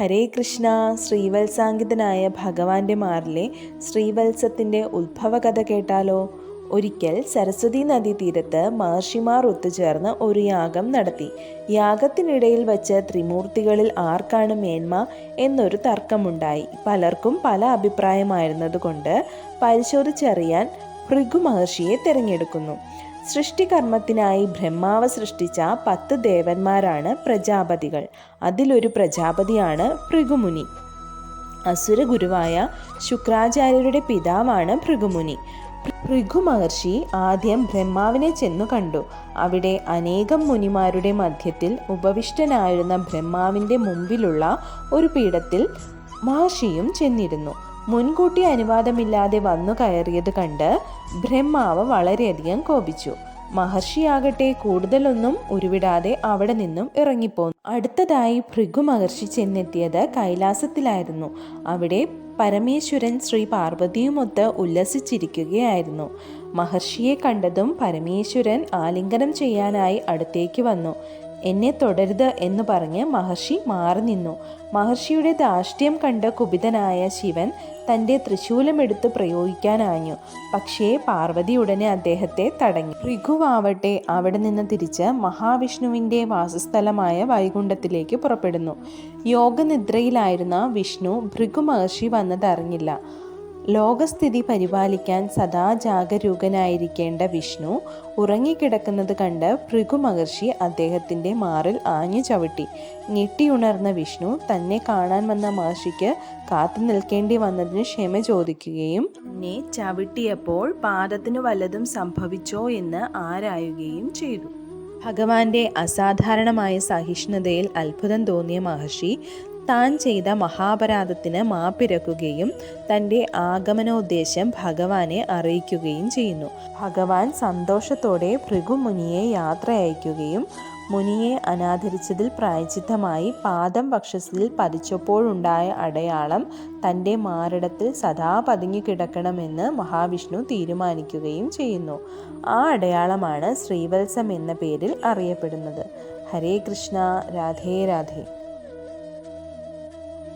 ഹരേ കൃഷ്ണ ശ്രീവത്സാങ്കിതനായ ഭഗവാന്റെ മാറിലെ ശ്രീവത്സത്തിന്റെ ഉത്ഭവകഥ കേട്ടാലോ? ഒരിക്കൽ സരസ്വതി നദീ തീരത്ത് മഹർഷിമാർ ഒത്തുചേർന്ന് ഒരു യാഗം നടത്തി. യാഗത്തിനിടയിൽ വച്ച് ത്രിമൂർത്തികളിൽ ആർക്കാണ് മേന്മ എന്നൊരു തർക്കമുണ്ടായി. പലർക്കും പല അഭിപ്രായമായിരുന്നതുകൊണ്ട് പരിശോധിച്ചറിയാൻ ഭൃഗു മഹർഷിയെ തിരഞ്ഞെടുക്കുന്നു. സൃഷ്ടികർമ്മത്തിനായി ബ്രഹ്മാവ് സൃഷ്ടിച്ച പത്ത് ദേവന്മാരാണ് പ്രജാപതികൾ. അതിലൊരു പ്രജാപതിയാണ് ഭൃഗുമുനി. അസുര ഗുരുവായ ശുക്രാചാര്യരുടെ പിതാവാണ് ഭൃഗുമുനി. ഭൃഗു മഹർഷി ആദ്യം ബ്രഹ്മാവിനെ ചെന്നു കണ്ടു. അവിടെ അനേകം മുനിമാരുടെ മധ്യത്തിൽ ഉപവിഷ്ടനായിരുന്ന ബ്രഹ്മാവിന്റെ മുമ്പിലുള്ള ഒരു പീഠത്തിൽ മഹർഷിയും ചെന്നിരുന്നു. മുൻകൂട്ടി അനുവാദമില്ലാതെ വന്നു കയറിയത് കണ്ട് ബ്രഹ്മാവ് വളരെയധികം കോപിച്ചു. മഹർഷിയാകട്ടെ കൂടുതലൊന്നും ഉരുവിടാതെ അവിടെ നിന്നും ഇറങ്ങിപ്പോന്നു. അടുത്തതായി ഭൃഗു മഹർഷി ചെന്നെത്തിയത് കൈലാസത്തിലായിരുന്നു. അവിടെ പരമേശ്വരൻ ശ്രീ പാർവതിയുമൊത്ത് ഉല്ലസിച്ചിരിക്കുകയായിരുന്നു. മഹർഷിയെ കണ്ടതും പരമേശ്വരൻ ആലിംഗനം ചെയ്യാനായി അടുത്തേക്ക് വന്നു. എന്നെ തുടരുത് എന്ന് പറഞ്ഞ് മഹർഷി മാറി നിന്നു. മഹർഷിയുടെ ധാഷ്ട്യം കണ്ട് കുപിതനായ ശിവൻ തന്റെ തൃശൂലമെടുത്ത് പ്രയോഗിക്കാനാഞ്ഞു. പക്ഷേ പാർവതി ഉടനെ അദ്ദേഹത്തെ തടഞ്ഞു. ഋഘുവാവട്ടെ അവിടെ നിന്ന് തിരിച്ച് മഹാവിഷ്ണുവിന്റെ വാസസ്ഥലമായ വൈകുണ്ഠത്തിലേക്ക് പുറപ്പെടുന്നു. യോഗനിദ്രയിലായിരുന്ന വിഷ്ണു ഭൃഗു മഹർഷി വന്നതറിഞ്ഞില്ല ലോകസ്ഥിതി പരിപാലിക്കാൻ സദാ ജാഗരൂകനായിരിക്കേണ്ട വിഷ്ണു ഉറങ്ങിക്കിടക്കുന്നത് കണ്ട് ഭൃഗു മഹർഷി അദ്ദേഹത്തിന്റെ മാറിൽ ആഞ്ഞു ചവിട്ടി. ഞെട്ടിയുണർന്ന വിഷ്ണു തന്നെ കാണാൻ വന്ന മഹർഷിക്ക് കാത്തു നിൽക്കേണ്ടി വന്നതിന് ക്ഷമ ചോദിക്കുകയും എന്നെ ചവിട്ടിയപ്പോൾ പാദത്തിന് വല്ലതും സംഭവിച്ചോ എന്ന് ആരായുകയും ചെയ്തു ഭഗവാന്റെ അസാധാരണമായ സഹിഷ്ണുതയിൽ അത്ഭുതം തോന്നിയ മഹർഷി താൻ ചെയ്ത മഹാപരാധത്തിന് മാപ്പിരക്കുകയും തന്റെ ആഗമനോദ്ദേശം ഭഗവാനെ അറിയിക്കുകയും ചെയ്യുന്നു. ഭഗവാൻ സന്തോഷത്തോടെ ഭൃഗുമുനിയെ യാത്ര അയക്കുകയും മുനിയെ അനാദരിച്ചതിൽ പ്രായച്ചിത്തമായി പാദം ഭക്ഷത്തിൽ പതിച്ചപ്പോഴുണ്ടായ അടയാളം തന്റെ മാറിടത്തിൽ സദാ പതുങ്ങിക്കിടക്കണമെന്ന് മഹാവിഷ്ണു തീരുമാനിക്കുകയും ചെയ്യുന്നു. ആ അടയാളമാണ് ശ്രീവത്സം എന്ന പേരിൽ അറിയപ്പെടുന്നത്. ഹരേ കൃഷ്ണ രാധേ രാധേ.